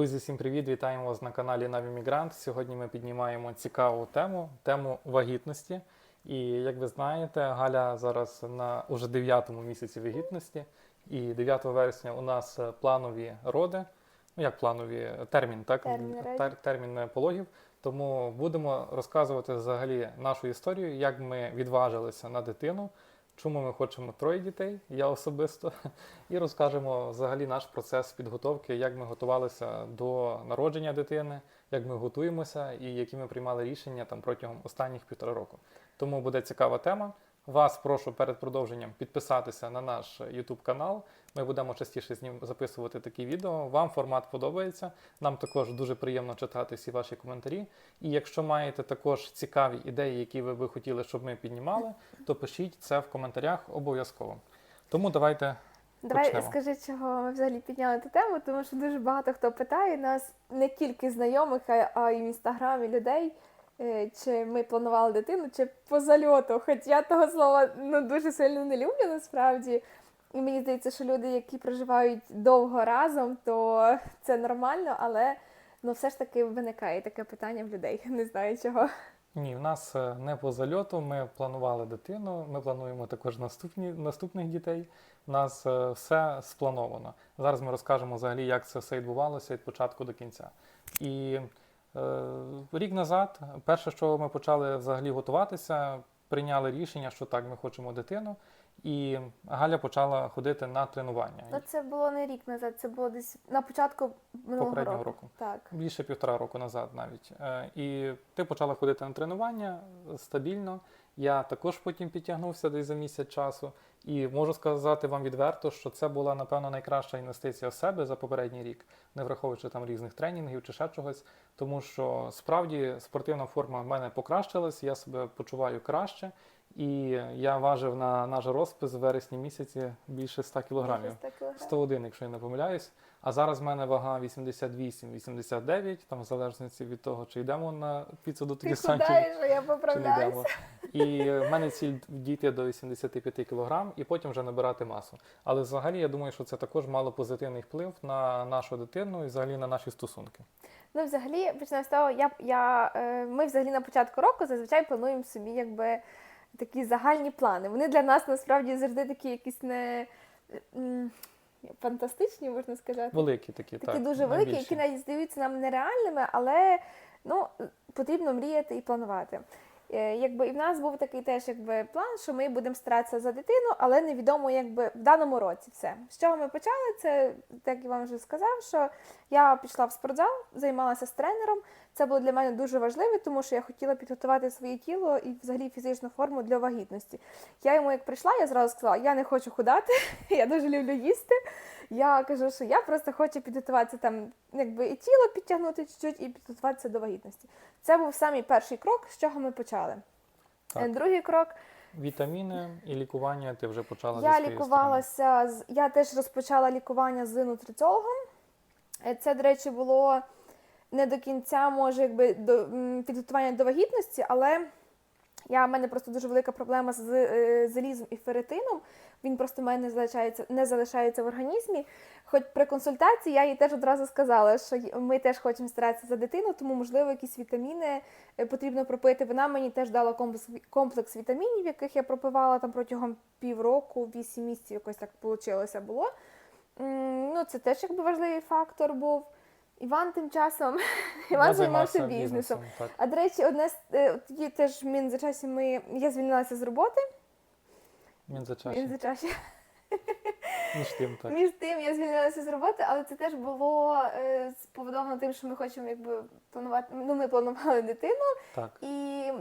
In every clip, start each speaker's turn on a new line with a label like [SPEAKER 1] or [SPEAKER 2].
[SPEAKER 1] Друзі, всім привіт! Вітаємо вас на каналі Наві Мігрант. Сьогодні ми піднімаємо цікаву тему тему вагітності. І як ви знаєте, Галя зараз на уже 9 місяці вагітності, і 9 вересня у нас е, планові роди. Ну як планові термін, так
[SPEAKER 2] Термін.
[SPEAKER 1] Тер- термін е, пологів. Тому будемо розказувати взагалі нашу історію, як ми відважилися на дитину, чому ми хочемо троє дітей, я особисто, і розкажемо взагалі наш процес підготовки, як ми готувалися до народження дитини, як ми готуємося і які ми приймали рішення там протягом останніх півтора року. Тому буде цікава тема. Вас прошу перед продовженням підписатися на наш YouTube канал. Ми будемо частіше з ним записувати такі відео. Вам формат подобається. Нам також дуже приємно читати всі ваші коментарі. І якщо маєте також цікаві ідеї, які ви би хотіли, щоб ми піднімали, то пишіть це в коментарях обов'язково. Тому давайте
[SPEAKER 2] Давай
[SPEAKER 1] Почнемо.
[SPEAKER 2] скажи, чого ми взагалі підняли ту тему, тому що дуже багато хто питає нас, не тільки знайомих, а, й в інстаграмі людей, чи ми планували дитину, чи по зальоту. Хоч я того слова ну, дуже сильно не люблю насправді. І мені здається, що люди, які проживають довго разом, то це нормально, але ну, все ж таки виникає таке питання в людей. Не знаю чого.
[SPEAKER 1] Ні, в нас е, не по зальоту. Ми планували дитину. Ми плануємо також наступні наступних дітей. У нас е, все сплановано. Зараз ми розкажемо взагалі, як це все відбувалося від початку до кінця. І е, рік назад, перше, що ми почали взагалі готуватися, прийняли рішення, що так, ми хочемо дитину. І Галя почала ходити на тренування.
[SPEAKER 2] Та це було не рік назад, це було десь на початку минулого
[SPEAKER 1] Попереднього
[SPEAKER 2] року.
[SPEAKER 1] року.
[SPEAKER 2] Так.
[SPEAKER 1] більше півтора року назад навіть. Е, І ти почала ходити на тренування стабільно. Я також потім підтягнувся десь за місяць часу. І можу сказати вам відверто, що це була, напевно, найкраща інвестиція в себе за попередній рік, не враховуючи там різних тренінгів чи ще чогось. Тому що справді спортивна форма в мене покращилась, я себе почуваю краще. І я важив на наш розпис в вересні місяці більше 100 кілограмів.
[SPEAKER 2] 100 кілограмів.
[SPEAKER 1] 101, якщо я не помиляюсь. А зараз в мене вага 88-89, там в залежності від того, чи йдемо на піцу до
[SPEAKER 2] Ти
[SPEAKER 1] Тукісанті,
[SPEAKER 2] я поправляюся.
[SPEAKER 1] І в мене ціль дійти до 85 кг і потім вже набирати масу. Але взагалі я думаю, що це також мало позитивний вплив на нашу дитину і взагалі на наші стосунки.
[SPEAKER 2] Ну, взагалі, почнемо з того, я, я, е, ми взагалі на початку року зазвичай плануємо собі якби такі загальні плани. Вони для нас насправді завжди такі якісь не фантастичні, можна сказати.
[SPEAKER 1] Великі такі,
[SPEAKER 2] Такі
[SPEAKER 1] так,
[SPEAKER 2] дуже великі,
[SPEAKER 1] найбільші.
[SPEAKER 2] які навіть здаються нам нереальними, але ну, потрібно мріяти і планувати. Е, Якби і в нас був такий теж якби план, що ми будемо старатися за дитину, але невідомо, якби в даному році все. З чого ми почали? Це так я вам вже сказав, що я пішла в спортзал, займалася з тренером. Це було для мене дуже важливо, тому що я хотіла підготувати своє тіло і взагалі фізичну форму для вагітності. Я йому як прийшла, я зразу сказала, я не хочу худати, я дуже люблю їсти. Я кажу, що я просто хочу підготуватися там, якби і тіло підтягнути чуть-чуть і підготуватися до вагітності. Це був самий перший крок, з чого ми почали.
[SPEAKER 1] Так.
[SPEAKER 2] Другий крок
[SPEAKER 1] Вітаміни і лікування ти вже почала зі
[SPEAKER 2] я лікувалася я теж розпочала лікування з нутриціологом. Е, Це, до речі, було не до кінця, може, якби до підготування до вагітності, але я, в мене просто дуже велика проблема з е, залізом і ферритином. Він просто в мене не залишається, не залишається в організмі. Хоч при консультації я їй теж одразу сказала, що ми теж хочемо старатися за дитину, тому можливо якісь вітаміни е, потрібно пропити. Вона мені теж дала комплекс, комплекс вітамінів, яких я пропивала там протягом півроку, вісім місяців, якось так вийшло було. Ну, це теж якби важливий фактор був. Іван тим часом Іван займався бізнесом.
[SPEAKER 1] Так.
[SPEAKER 2] А до речі, одне з е, тоді теж мін за часі ми я звільнилася з роботи.
[SPEAKER 1] Він за
[SPEAKER 2] Він за часі.
[SPEAKER 1] Між тим, так.
[SPEAKER 2] Між тим я звільнилася з роботи, але це теж було е, споводовано тим, що ми хочемо якби планувати. Ну, ми планували дитину,
[SPEAKER 1] так.
[SPEAKER 2] і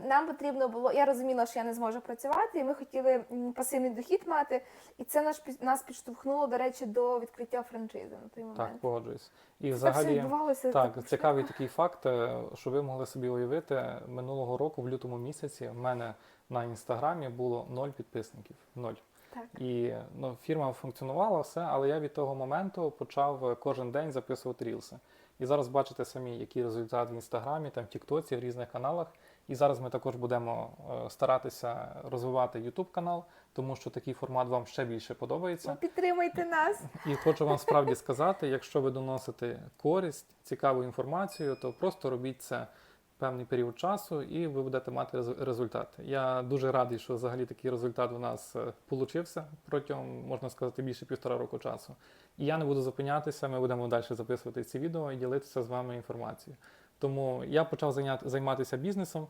[SPEAKER 2] нам потрібно було. Я розуміла, що я не зможу працювати, і ми хотіли пасивний дохід мати. І це наш нас підштовхнуло, до речі, до відкриття франшизи на той момент.
[SPEAKER 1] Так, погоджуюсь. І
[SPEAKER 2] Це
[SPEAKER 1] взагалі, так,
[SPEAKER 2] так
[SPEAKER 1] цікавий такий факт, е, що ви могли собі уявити, минулого року, в лютому місяці, в мене на інстаграмі було ноль підписників. Ноль.
[SPEAKER 2] Так.
[SPEAKER 1] І ну, фірма функціонувала все, але я від того моменту почав е, кожен день записувати рілси. І зараз бачите самі, який результат в інстаграмі, там в Тіктоці, в різних каналах. І зараз ми також будемо е, старатися розвивати YouTube канал, тому що такий формат вам ще більше подобається.
[SPEAKER 2] Ну, Підтримуйте нас.
[SPEAKER 1] І хочу вам справді сказати, якщо ви доносите користь, цікаву інформацію, то просто робіть це певний період часу, і ви будете мати рез- результат. Я дуже радий, що взагалі такий результат у нас вийшов протягом, можна сказати, більше півтора року часу. І я не буду зупинятися, ми будемо далі записувати ці відео і ділитися з вами інформацією. Тому я почав займатися бізнесом,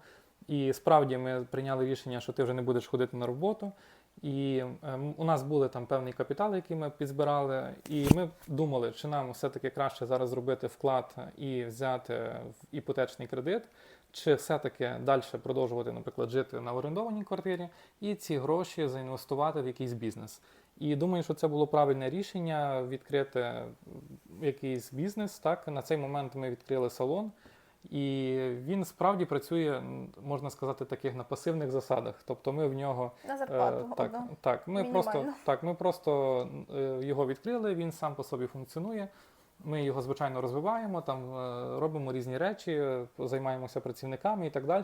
[SPEAKER 1] і справді ми прийняли рішення, що ти вже не будеш ходити на роботу. І ем, у нас були там певний капітал, який ми підзбирали, і ми думали, чи нам все-таки краще зараз зробити вклад і взяти в іпотечний кредит, чи все-таки далі продовжувати, наприклад, жити на орендованій квартирі і ці гроші заінвестувати в якийсь бізнес. І думаю, що це було правильне рішення відкрити якийсь бізнес. Так на цей момент ми відкрили салон. І він справді працює, можна сказати, таких на пасивних засадах. Тобто ми в нього
[SPEAKER 2] На
[SPEAKER 1] Е. Так,
[SPEAKER 2] одну.
[SPEAKER 1] так, ми просто, так, ми просто е, його відкрили, він сам по собі функціонує. Ми його, звичайно, розвиваємо, там е, робимо різні речі, займаємося працівниками і так далі.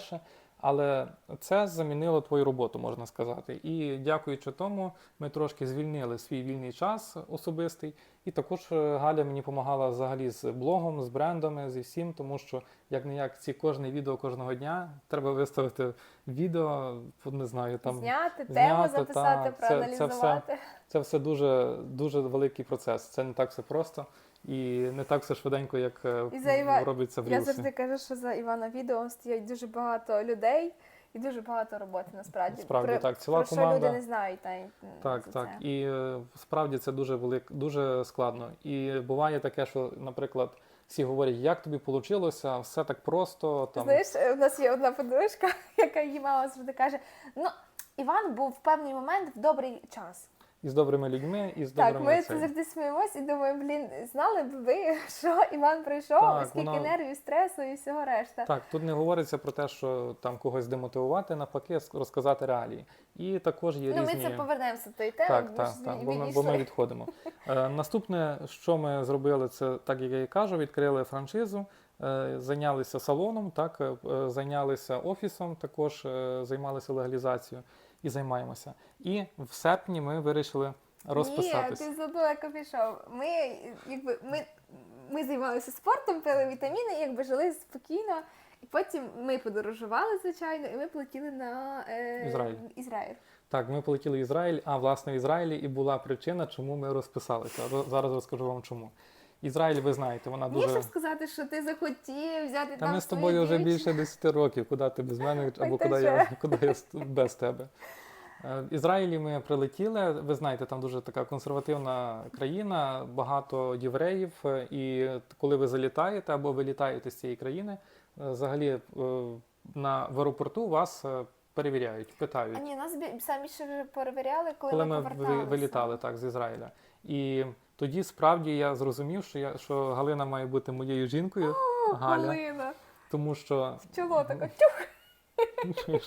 [SPEAKER 1] Але це замінило твою роботу, можна сказати. І дякуючи тому, ми трошки звільнили свій вільний час особистий. І також е, Галя мені допомагала взагалі з блогом, з брендами, зі всім, тому що як не як ці кожне відео кожного дня треба виставити відео, не знаю, там
[SPEAKER 2] Зняти, тему
[SPEAKER 1] зняти,
[SPEAKER 2] записати,
[SPEAKER 1] так, це- це все. це все дуже, дуже великий процес. Це не так все просто і не так все швиденько, як е,
[SPEAKER 2] І за Іва-
[SPEAKER 1] робиться в
[SPEAKER 2] Я
[SPEAKER 1] Рілсі.
[SPEAKER 2] завжди кажу, що за Івана відео стоять дуже багато людей і дуже багато роботи насправді.
[SPEAKER 1] Справді,
[SPEAKER 2] про,
[SPEAKER 1] так, ціла
[SPEAKER 2] про що
[SPEAKER 1] команда.
[SPEAKER 2] люди не знають навіть
[SPEAKER 1] Так, так.
[SPEAKER 2] це.
[SPEAKER 1] І е, справді це дуже велик, дуже складно. І буває таке, що, наприклад, всі говорять, як тобі вийшло, все так просто. Там
[SPEAKER 2] Знаєш, е, у нас є одна подружка, яка її мама завжди каже: ну, Іван був в певний момент в добрий час.
[SPEAKER 1] І з добрими людьми, і з
[SPEAKER 2] Так,
[SPEAKER 1] добрими
[SPEAKER 2] ми
[SPEAKER 1] цей.
[SPEAKER 2] це завжди сміємось і думаємо, блін, знали б ви, що Іван прийшов,
[SPEAKER 1] Так,
[SPEAKER 2] скільки
[SPEAKER 1] вона-
[SPEAKER 2] нервів, стресу і всього решта.
[SPEAKER 1] Так, тут не говориться про те, що там когось демотивувати, навпаки, розказати реалії. І також є
[SPEAKER 2] ну,
[SPEAKER 1] різні.
[SPEAKER 2] ми це повернемося до тієї теми,
[SPEAKER 1] Так,
[SPEAKER 2] бо
[SPEAKER 1] так,
[SPEAKER 2] ж
[SPEAKER 1] так, бо ми, бо ми відходимо. Е, наступне, що ми зробили, це так як я і кажу, відкрили франшизу, е, зайнялися салоном, так, е, е, зайнялися офісом, також займалися легалізацією і займаємося. І в серпні ми вирішили розписатися.
[SPEAKER 2] Ні, ти як пішов. Ми, якби, ми, ми займалися спортом, пили вітаміни, якби жили спокійно. І потім ми подорожували, звичайно, і ми полетіли на е,
[SPEAKER 1] Ізраїль.
[SPEAKER 2] Ізраїль.
[SPEAKER 1] Так, ми полетіли в Ізраїль, а власне в Ізраїлі і була причина, чому ми розписалися. Зараз розкажу вам чому. Ізраїль, ви знаєте, вона дуже.
[SPEAKER 2] щоб сказати, що ти захотів взяти
[SPEAKER 1] Та
[SPEAKER 2] там
[SPEAKER 1] ми з тобою вже більше 10 років, куди ти без мене або куди я, куди я без тебе. Е, В Ізраїлі ми прилетіли. Ви знаєте, там дуже така консервативна країна, багато євреїв. е, І коли ви залітаєте або ви літаєте з цієї країни, е, взагалі на в аеропорту вас перевіряють,
[SPEAKER 2] А
[SPEAKER 1] питають.
[SPEAKER 2] ні, нас самі ще вже перевіряли, коли,
[SPEAKER 1] Коли
[SPEAKER 2] ми
[SPEAKER 1] ми вилітали так з Ізраїля. І тоді справді я зрозумів, що я що Галина має бути моєю жінкою, Галя,
[SPEAKER 2] Галина,
[SPEAKER 1] тому що
[SPEAKER 2] чоло така, тюх,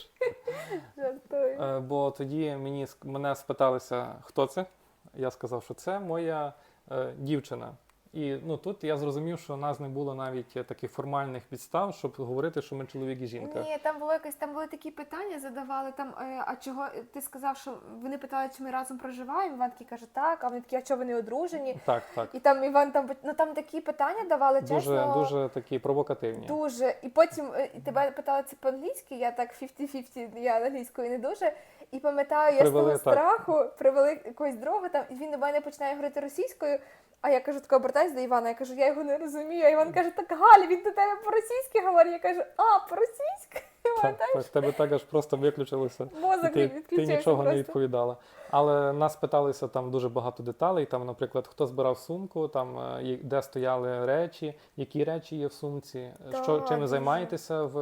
[SPEAKER 2] жартую.
[SPEAKER 1] Е, Бо тоді мені мене спиталися, хто це. Я сказав, що це моя е, дівчина. І ну тут я зрозумів, що у нас не було навіть е, таких формальних підстав, щоб говорити, що ми чоловік і жінка.
[SPEAKER 2] Ні, там було якось, там були такі питання, задавали там, е, а чого ти сказав, що вони питали, чи ми разом проживаємо. Іван такий каже, так, а вони такі, а чого ви не одружені?
[SPEAKER 1] Так, так.
[SPEAKER 2] І там Іван там ну там такі питання давали,
[SPEAKER 1] Дуже,
[SPEAKER 2] чесно.
[SPEAKER 1] дуже такі провокативні.
[SPEAKER 2] Дуже. І потім е, і тебе питали це по-англійськи, я так 50-50, я англійською не дуже. І пам'ятаю, я
[SPEAKER 1] Привели,
[SPEAKER 2] з того
[SPEAKER 1] так.
[SPEAKER 2] страху привели якогось друга там, і він до мене починає говорити російською. А я кажу, тако обертаюсь до Івана, я кажу, я його не розумію. А Іван каже, так Галя, він до тебе по-російськи говорить. Я кажу, а, по-російськи?
[SPEAKER 1] Так, так, в тебе так аж просто виключилося.
[SPEAKER 2] Мозок
[SPEAKER 1] Ти, ти нічого не відповідала. Але нас питалися там дуже багато деталей. Там, наприклад, хто збирав сумку, там е, де стояли речі, які речі є в сумці,
[SPEAKER 2] Так,
[SPEAKER 1] що чим ви займаєтеся в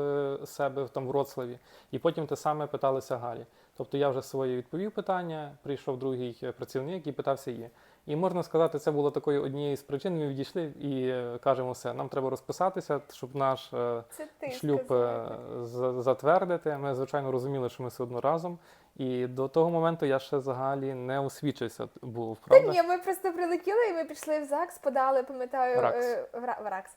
[SPEAKER 1] себе в- там в Вроцлаві. І потім те саме питалися Галі. Тобто я вже своє відповів питання, прийшов другий е, працівник і питався її. І можна сказати, це було такою однією з причин. Ми відійшли і е, кажемо все, нам треба розписатися, щоб наш е,
[SPEAKER 2] Це ти
[SPEAKER 1] шлюб
[SPEAKER 2] сказав.
[SPEAKER 1] е, затвердити. Ми, звичайно, розуміли, що ми все одно разом. І до того моменту я ще взагалі не освічився був,
[SPEAKER 2] Та
[SPEAKER 1] правда?
[SPEAKER 2] ні, ми просто прилетіли і ми пішли в ЗАГС, подали, пам'ятаю,
[SPEAKER 1] Ракс.
[SPEAKER 2] в Ра- в РАКС.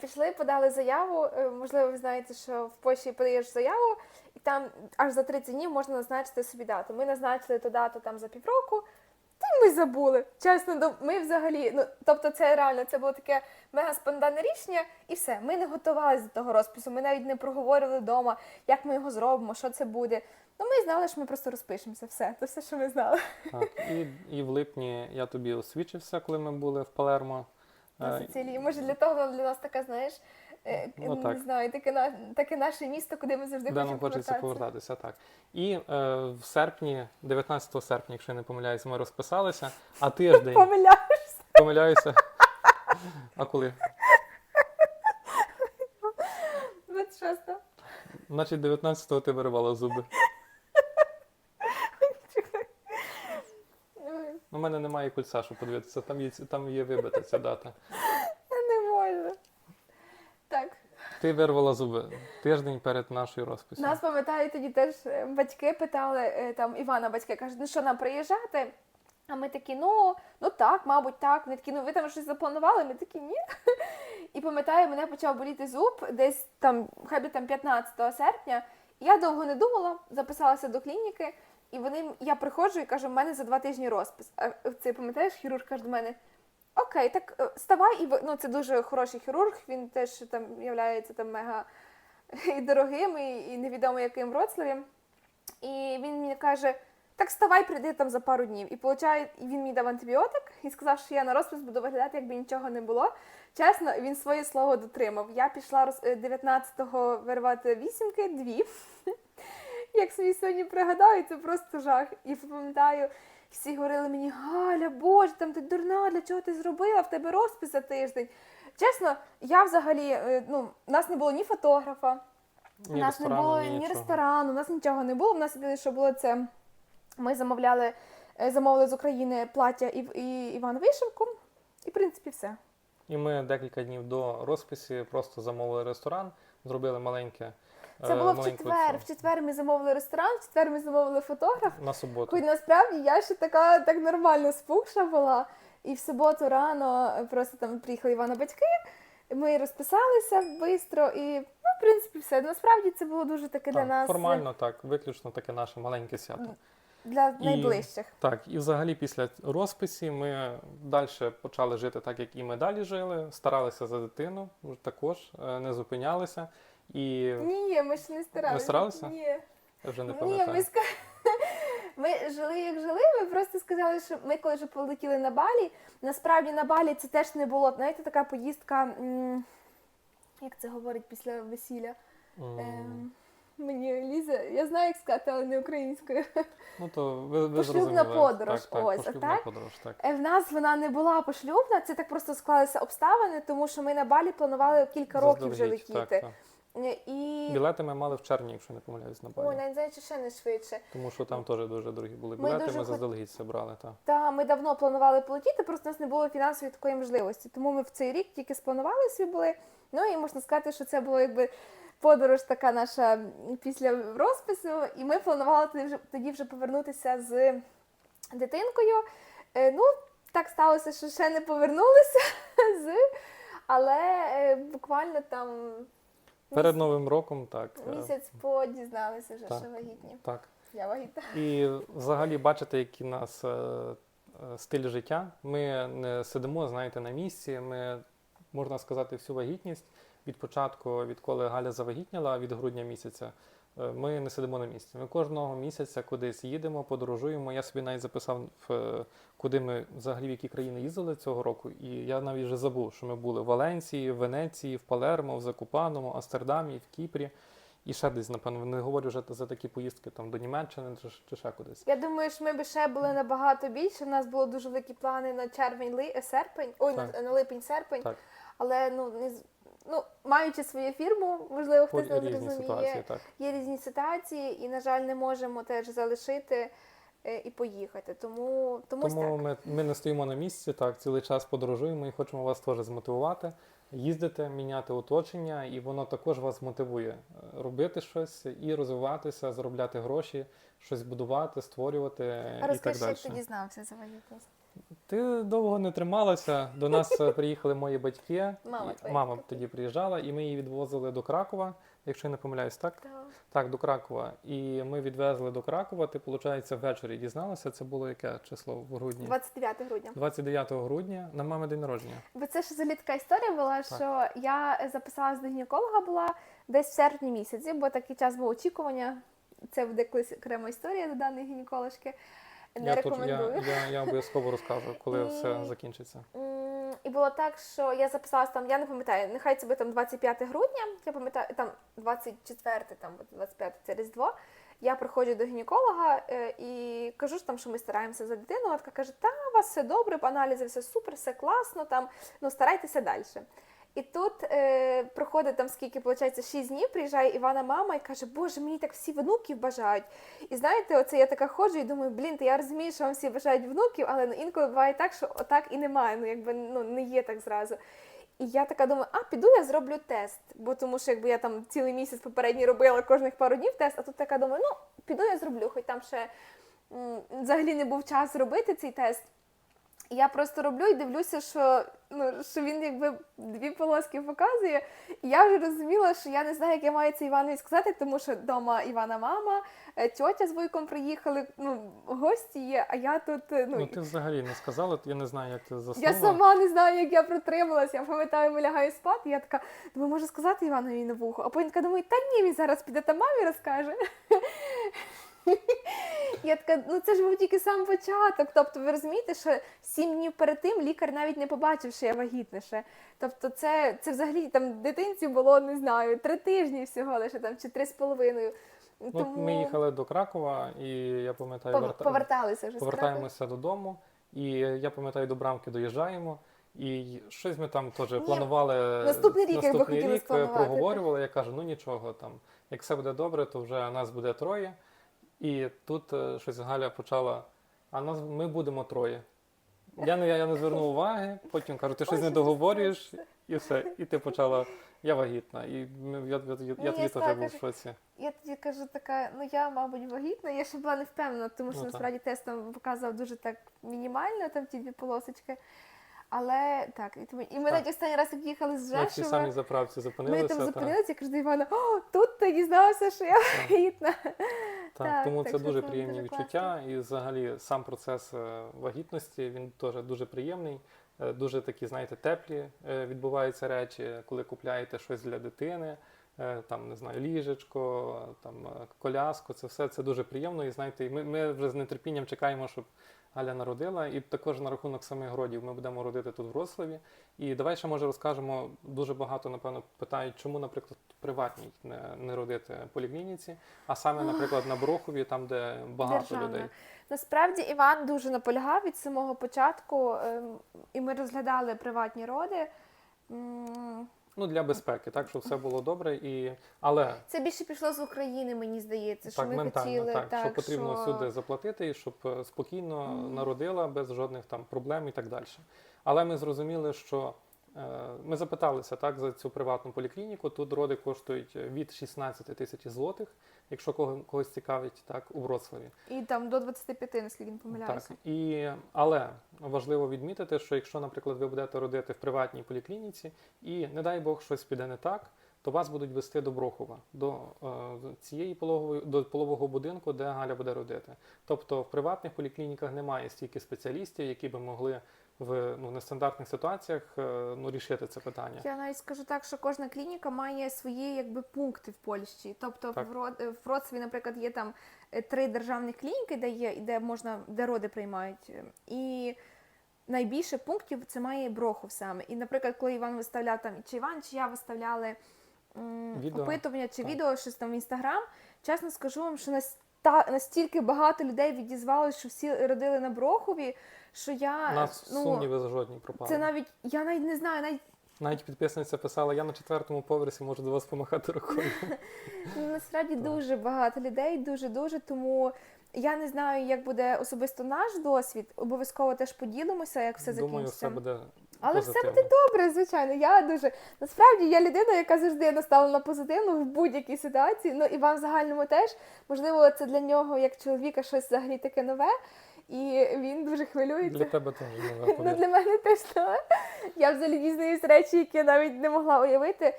[SPEAKER 2] Пішли, подали заяву. Можливо, ви знаєте, що в Польщі подаєш заяву, і там аж за 30 днів можна назначити собі дату. Ми назначили ту дату там за півроку. Та ми забули. Чесно, ну, ми взагалі, ну тобто, це реально це було таке мега спонтанне рішення, і все. Ми не готувалися до того розпису. Ми навіть не проговорили вдома, як ми його зробимо, що це буде. Ну, ми знали, що ми просто розпишемося. Все, це все, що ми знали.
[SPEAKER 1] Так, і, і в липні я тобі освічився, коли ми були в Палермо.
[SPEAKER 2] На
[SPEAKER 1] Е,
[SPEAKER 2] Сицилії. Може, для того для нас така, знаєш,
[SPEAKER 1] Ну,
[SPEAKER 2] не
[SPEAKER 1] так.
[SPEAKER 2] знаю, таке, на- таке наше місто, куди ми завжди хочемо
[SPEAKER 1] хочеться
[SPEAKER 2] повертатися.
[SPEAKER 1] повертатися, так. І е, в серпні, 19 серпня, якщо я не помиляюсь, ми розписалися, а тиждень
[SPEAKER 2] Помиляєшся.
[SPEAKER 1] помиляюся. А коли?
[SPEAKER 2] 26
[SPEAKER 1] Значить, 19-го ти виривала зуби. У мене немає кульця, щоб подивитися. Там є, там є вибита ця дата.
[SPEAKER 2] Я не можу. Так.
[SPEAKER 1] Ти вирвала зуби тиждень перед нашою розписю.
[SPEAKER 2] Нас пам'ятаю, тоді теж е, батьки питали, е, там Івана батьки кажуть, ну що нам приїжджати? А ми такі, ну, ну так, мабуть, так. Вони такі, ну ви там щось запланували? Ми такі, ні. І пам'ятаю, мене почав боліти зуб десь там, хай би там 15 серпня. Я довго не думала, записалася до клініки, і вони, я приходжу і кажу, в мене за два тижні розпис. А це пам'ятаєш, хірург каже до мене. Окей, так е, вставай, і ну це дуже хороший хірург. Він теж там являється там мега і дорогим, і, і невідомо яким Вроцлаві. І він мені каже: так вставай, прийди там за пару днів. І получає, він мені дав антибіотик і сказав, що я на розпис буду виглядати, якби нічого не було. Чесно, він своє слово дотримав. Я пішла роз- е, 19-го вирвати вісімки, дві. Як собі сьогодні пригадаю, це просто жах. І пам'ятаю, всі говорили мені, Галя, боже, там ти дурна, для чого ти зробила? В тебе розпис за тиждень. Чесно, я взагалі, е, ну, у нас не було ні фотографа, у
[SPEAKER 1] Ні
[SPEAKER 2] нас не було
[SPEAKER 1] ні
[SPEAKER 2] ні ресторану, у нас нічого не було. У нас єдине, що було це. Ми замовляли, е, замовили з України плаття і, і Іван вишивку. І, в принципі, все.
[SPEAKER 1] І ми декілька днів до розписі просто замовили ресторан, зробили маленьке.
[SPEAKER 2] Це
[SPEAKER 1] е,
[SPEAKER 2] було в четвер. В четвер ми замовили ресторан, в четвер ми замовили фотограф.
[SPEAKER 1] На суботу.
[SPEAKER 2] Хоч насправді я ще така так нормально спухша була. І в суботу рано просто там приїхали Івана батьки. Ми розписалися швидко, і ну, в принципі, все. Насправді це було дуже таке для нас
[SPEAKER 1] формально так, виключно таке наше маленьке свято.
[SPEAKER 2] для
[SPEAKER 1] І-
[SPEAKER 2] найближчих.
[SPEAKER 1] Так, і взагалі після розписі ми далі почали жити так, як і ми далі жили, старалися за дитину, також е, не зупинялися. І
[SPEAKER 2] Ні, ми ж не старалися.
[SPEAKER 1] Не старалися?
[SPEAKER 2] Ні.
[SPEAKER 1] я вже не
[SPEAKER 2] Ні,
[SPEAKER 1] пам'ятаю.
[SPEAKER 2] ми ска... Ми жили як жили. Ми просто сказали, що ми коли вже полетіли на Балі. Насправді на Балі це теж не було. Знаєте, така поїздка. м, Як це говорить після весілля?
[SPEAKER 1] М,
[SPEAKER 2] Ем, Мені Ліза, я знаю, як сказати, але не українською.
[SPEAKER 1] Ну то ви, ви
[SPEAKER 2] Пошлюбна
[SPEAKER 1] зрозуміли.
[SPEAKER 2] подорож,
[SPEAKER 1] Так, так,
[SPEAKER 2] ось,
[SPEAKER 1] пошлюбна
[SPEAKER 2] так?
[SPEAKER 1] подорож, так.
[SPEAKER 2] Е, В нас вона не була пошлюбна, це так просто склалися обставини, тому що ми на Балі планували кілька років вже
[SPEAKER 1] Заздалегідь,
[SPEAKER 2] летіти.
[SPEAKER 1] Так,
[SPEAKER 2] Е, І
[SPEAKER 1] Білети ми мали в червні, якщо не помиляюсь, на
[SPEAKER 2] ой,
[SPEAKER 1] Балі.
[SPEAKER 2] навіть знаєте, ще не швидше.
[SPEAKER 1] Тому що там теж дуже дорогі були
[SPEAKER 2] Ми
[SPEAKER 1] білети,
[SPEAKER 2] дуже
[SPEAKER 1] ми заздалегідь все брали. Так.
[SPEAKER 2] Та ми давно планували полетіти, просто у нас не було фінансової такої можливості. Тому ми в цей рік тільки спланували собі були. Ну і можна сказати, що це було якби подорож така наша після розпису. І ми планували тоді вже тоді вже повернутися з дитинкою. Е, ну, так сталося, що ще не повернулися з. Але е, буквально там
[SPEAKER 1] Перед Новим роком, так. е,
[SPEAKER 2] місяць по дізналися вже,
[SPEAKER 1] так.
[SPEAKER 2] що вагітні.
[SPEAKER 1] Так.
[SPEAKER 2] Я вагітна.
[SPEAKER 1] І взагалі бачите, який нас е, е, стиль життя. Ми не сидимо, знаєте, на місці. Ми, можна сказати, всю вагітність від початку, відколи Галя завагітніла від грудня місяця. Е, Ми не сидимо на місці. Ми кожного місяця кудись їдемо, подорожуємо. Я собі навіть записав, в, е, куди ми взагалі в які країни їздили цього року. І я навіть вже забув, що ми були в Валенції, в Венеції, в Палермо, в Закупаному, Амстердамі, в Кіпрі. І ще десь, напевно, не говорю вже за такі поїздки там до Німеччини чи, чи ще кудись.
[SPEAKER 2] Я думаю, що ми б ще були набагато більше. У нас було дуже великі плани на червень, серпень, ой,
[SPEAKER 1] Так.
[SPEAKER 2] на липень, серпень.
[SPEAKER 1] Так.
[SPEAKER 2] Але ну не ну, маючи свою фірму, можливо, хтось не зрозуміє. Є різні ситуації, і на жаль, не можемо теж залишити е, і поїхати. Тому тому,
[SPEAKER 1] Тому
[SPEAKER 2] так.
[SPEAKER 1] ми, ми не стоїмо на місці, так, цілий час подорожуємо і хочемо вас теж змотивувати, їздити, міняти оточення, і воно також вас мотивує е, робити щось і розвиватися, заробляти гроші, щось будувати, створювати
[SPEAKER 2] А
[SPEAKER 1] і так
[SPEAKER 2] розкажи,
[SPEAKER 1] далі.
[SPEAKER 2] як ти дізнався за вагітність?
[SPEAKER 1] Ти довго не трималася. До нас е, приїхали мої батьки.
[SPEAKER 2] Мама твоя
[SPEAKER 1] мама тоді приїжджала, і ми її відвозили до Кракова, якщо я не помиляюсь, так? Так, до Кракова. І ми відвезли до Кракова. Ти, виходить, ввечері дізналася. Це було яке число в грудні?
[SPEAKER 2] 29 грудня.
[SPEAKER 1] 29 грудня на мами день народження.
[SPEAKER 2] Бо це ж взагалі така історія була, що я записалась до гінеколога була десь в серпні місяці, бо такий час був очікування. Це буде колись окрема історія до даної гінекологки. Не
[SPEAKER 1] я, тут,
[SPEAKER 2] рекомендую.
[SPEAKER 1] я, я, я обов'язково розкажу, коли
[SPEAKER 2] І-
[SPEAKER 1] все закінчиться.
[SPEAKER 2] І було так, що я записалась там, я не пам'ятаю, нехай це буде там 25 грудня, я пам'ятаю, там 24, там буде 25 це Різдво. Я приходжу до гінеколога е, і кажу ж там, що ми стараємося за дитину. Вона така каже, та у вас все добре, аналізи все супер, все класно, там, ну старайтеся далі. І тут е, проходить там скільки, виходить, 6 днів, приїжджає Івана мама і каже, Боже, мені так всі внуків бажають. І знаєте, оце я така ходжу і думаю, блін, та я розумію, що вам всі бажають внуків, але ну, інколи буває так, що отак і немає. Ну якби ну не є так зразу. І я така думаю, а піду я зроблю тест. Бо тому що якби я там цілий місяць попередній робила кожних пару днів тест, а тут така думаю, ну піду я зроблю, хоч там ще м, взагалі не був час зробити цей тест. І я просто роблю і дивлюся, що, ну, що він якби дві полоски показує. І я вже розуміла, що я не знаю, як я маю це Іванові сказати, тому що вдома Івана мама, е, тьотя з Войком приїхали, ну, гості є, а я тут. е,
[SPEAKER 1] Ну,
[SPEAKER 2] Ну,
[SPEAKER 1] ти взагалі не сказала, я не знаю, як ти заснула.
[SPEAKER 2] я сама не знаю, як я протрималася. Я пам'ятаю, ми лягаю спати. Я така, думаю, може сказати Іванові на вухо. А потім така думаю, та ні, він зараз піде та мамі розкаже. Я така, ну це ж був тільки сам початок. Тобто, ви розумієте, що сім днів перед тим лікар навіть не побачив, що я вагітніше. Тобто, це, це взагалі там дитинці було, не знаю, три тижні всього лише там чи три з половиною.
[SPEAKER 1] Ну, Ми їхали до Кракова, і я пам'ятаю,
[SPEAKER 2] Пов-
[SPEAKER 1] верта-
[SPEAKER 2] поверталися вже з Кракова.
[SPEAKER 1] повертаємося додому. І я пам'ятаю, до брамки доїжджаємо. І щось ми там теж планували
[SPEAKER 2] наступний рік,
[SPEAKER 1] наступний
[SPEAKER 2] хотіли
[SPEAKER 1] рік,
[SPEAKER 2] спланувати.
[SPEAKER 1] проговорювали. Я кажу, ну нічого там, як все буде добре, то вже нас буде троє. І тут е, щось Галя почала, а нас ми будемо троє. Я не, я не звернув уваги, потім кажу, ти щось не договорюєш, і все. І ти почала, я вагітна. І я, я, я, я тоді теж був в шоці.
[SPEAKER 2] Я тоді кажу, така, ну я, мабуть, вагітна. Я ще була не впевнена, тому що
[SPEAKER 1] Ну,
[SPEAKER 2] насправді тест там показував дуже так мінімально, там ті дві полосочки. Але так, і, тому- і ми
[SPEAKER 1] Так.
[SPEAKER 2] навіть останній раз, як їхали з
[SPEAKER 1] Ми в цій самій
[SPEAKER 2] Жешова,
[SPEAKER 1] заправці
[SPEAKER 2] ми
[SPEAKER 1] зупинилися.
[SPEAKER 2] там
[SPEAKER 1] та.
[SPEAKER 2] зупинилися, я кажу до Івана, о, тут ти дізналася, що я вагітна.
[SPEAKER 1] Так,
[SPEAKER 2] Так,
[SPEAKER 1] тому
[SPEAKER 2] так
[SPEAKER 1] це
[SPEAKER 2] що
[SPEAKER 1] дуже
[SPEAKER 2] це
[SPEAKER 1] приємні
[SPEAKER 2] дуже
[SPEAKER 1] відчуття, і взагалі сам процес е, вагітності він теж дуже приємний. Е, Дуже такі, знаєте, теплі е, відбуваються речі, коли купляєте щось для дитини, е, там не знаю, ліжечко, там е, коляску. Це все це дуже приємно. І знаєте, і ми, ми вже з нетерпінням чекаємо, щоб Галя народила. І також на рахунок самих родів ми будемо родити тут в Вроцлаві. І давай ще може розкажемо. Дуже багато напевно питають, чому, наприклад, приватній не, не родити поліклініці, а саме, наприклад, на Брохові, там, де багато
[SPEAKER 2] Державна.
[SPEAKER 1] людей.
[SPEAKER 2] Насправді Іван дуже наполягав від самого початку, ем, і ми розглядали приватні роди.
[SPEAKER 1] Ну, для безпеки, так, щоб все було добре. І... Але
[SPEAKER 2] Це більше пішло з України, мені здається, що
[SPEAKER 1] так,
[SPEAKER 2] ми
[SPEAKER 1] ментально,
[SPEAKER 2] хотіли
[SPEAKER 1] так, що потрібно
[SPEAKER 2] що...
[SPEAKER 1] сюди заплатити, і щоб е, спокійно
[SPEAKER 2] Мгм.
[SPEAKER 1] народила без жодних там проблем і так далі. Але ми зрозуміли, що е, ми запиталися так за цю приватну поліклініку. Тут роди коштують від 16 тисяч злотих, якщо кого, когось цікавить, так, у Вроцлаві.
[SPEAKER 2] І там до 25, наскільки не помиляюся.
[SPEAKER 1] Так, і, але важливо відмітити, що якщо, наприклад, ви будете родити в приватній поліклініці, і не дай Бог щось піде не так, то вас будуть вести до Брохова, до е, цієї пологової до пологового будинку, де Галя буде родити. Тобто в приватних поліклініках немає стільки спеціалістів, які би могли в ну, нестандартних ситуаціях е, ну, рішити це питання.
[SPEAKER 2] Я навіть скажу так, що кожна клініка має свої якби пункти в Польщі. Тобто
[SPEAKER 1] Так.
[SPEAKER 2] в Ро- в Вроцлаві, наприклад, є там е, три державні клініки, де є де можна, де роди приймають. І найбільше пунктів це має Брохов саме. І, наприклад, коли Іван виставляв там, чи Іван, чи я виставляли м,
[SPEAKER 1] Відео.
[SPEAKER 2] опитування чи
[SPEAKER 1] Так.
[SPEAKER 2] відео, щось там в інстаграм, чесно скажу вам, що наста- настільки багато людей відізвалось, що всі родили на Брохові, що я
[SPEAKER 1] У нас
[SPEAKER 2] ну,
[SPEAKER 1] сумніви жодні пропали.
[SPEAKER 2] це навіть я навіть не знаю, навіть
[SPEAKER 1] Навіть підписниця писала, я на четвертому поверсі можу до вас помахати рукою.
[SPEAKER 2] Ну, Насправді дуже багато людей, дуже дуже. Тому я не знаю, як буде особисто наш досвід. Обов'язково теж поділимося, як все
[SPEAKER 1] Думаю,
[SPEAKER 2] закінчиться.
[SPEAKER 1] все буде
[SPEAKER 2] Але все буде добре, звичайно. Я дуже насправді я людина, яка завжди наставлена позитивно в будь-якій ситуації. Ну і вам в загальному теж можливо, це для нього як чоловіка щось взагалі таке нове. І він дуже хвилюється.
[SPEAKER 1] Для тебе теж
[SPEAKER 2] Ну, для мене теж так. Я взагалі дізнаюсь речі, які я навіть не могла уявити.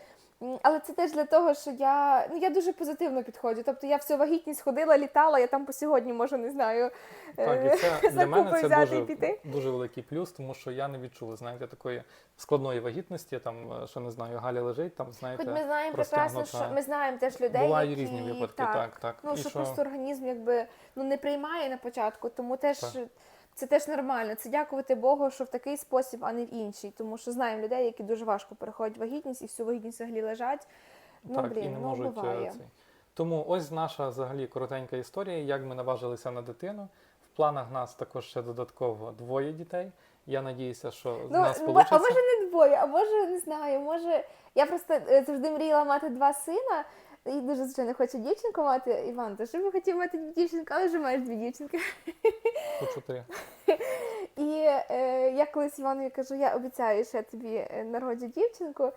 [SPEAKER 2] Але це теж для того, що я, ну, я дуже позитивно підходжу. Тобто я всю вагітність ходила, літала, я там по сьогодні можу, не знаю.
[SPEAKER 1] Так, і
[SPEAKER 2] е,
[SPEAKER 1] це для мене це дуже,
[SPEAKER 2] піти.
[SPEAKER 1] дуже великий плюс, тому що я не відчув, знаєте, такої складної вагітності, там, е, що не знаю, Галя лежить, там, знаєте,
[SPEAKER 2] Хоч ми знаємо прекрасно, що ми знаємо теж людей,
[SPEAKER 1] Бувають
[SPEAKER 2] які,
[SPEAKER 1] різні випадки, так, так.
[SPEAKER 2] Ну,
[SPEAKER 1] І
[SPEAKER 2] що,
[SPEAKER 1] що-
[SPEAKER 2] просто організм якби ну не приймає на початку, тому теж
[SPEAKER 1] Так.
[SPEAKER 2] Це теж нормально. Це дякувати Богу, що в такий спосіб, а не в інший. Тому що знаємо людей, які дуже важко переходять вагітність і всю вагітність взагалі лежать. Ну
[SPEAKER 1] так,
[SPEAKER 2] блін,
[SPEAKER 1] і не
[SPEAKER 2] ну
[SPEAKER 1] можуть е,
[SPEAKER 2] буває.
[SPEAKER 1] цей. Тому ось наша взагалі коротенька історія, як ми наважилися на дитину. В планах нас також ще додатково двоє дітей. Я надіюся, що
[SPEAKER 2] Ну,
[SPEAKER 1] нас вийде.
[SPEAKER 2] а може не двоє, а може не знаю. Може, я просто е, завжди мріяла мати два сина. І дуже звичайно хочу дівчинку мати. Іван, то що би хотів мати дівчинку, але вже маєш дві дівчинки.
[SPEAKER 1] Хочу три.
[SPEAKER 2] І е, я колись Іванові кажу, я обіцяю, що я тобі е, народжу дівчинку.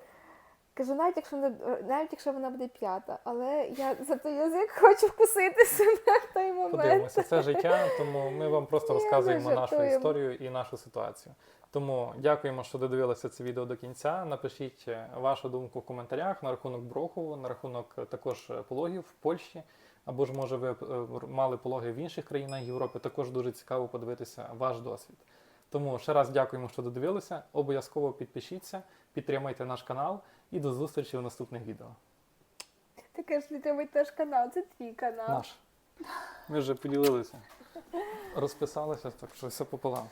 [SPEAKER 2] Кажу, навіть якщо вона навіть якщо вона буде п'ята, але я за той язик хочу вкусити себе в той момент.
[SPEAKER 1] Подивимося, це життя, тому ми вам просто розказуємо нашу історію і нашу ситуацію. Тому дякуємо, що додивилися це відео до кінця. Напишіть е, вашу думку в коментарях на рахунок броху, на рахунок е, також пологів в Польщі. Або ж може ви е, мали пологи в інших країнах Європи. Також дуже цікаво подивитися ваш досвід. Тому ще раз дякуємо, що додивилися. Обов'язково підпишіться, підтримайте наш канал і до зустрічі в наступних відео.
[SPEAKER 2] Таке ж підтримуй теж канал, це твій канал.
[SPEAKER 1] Наш. Ми вже поділилися. Розписалися, так що все пополам.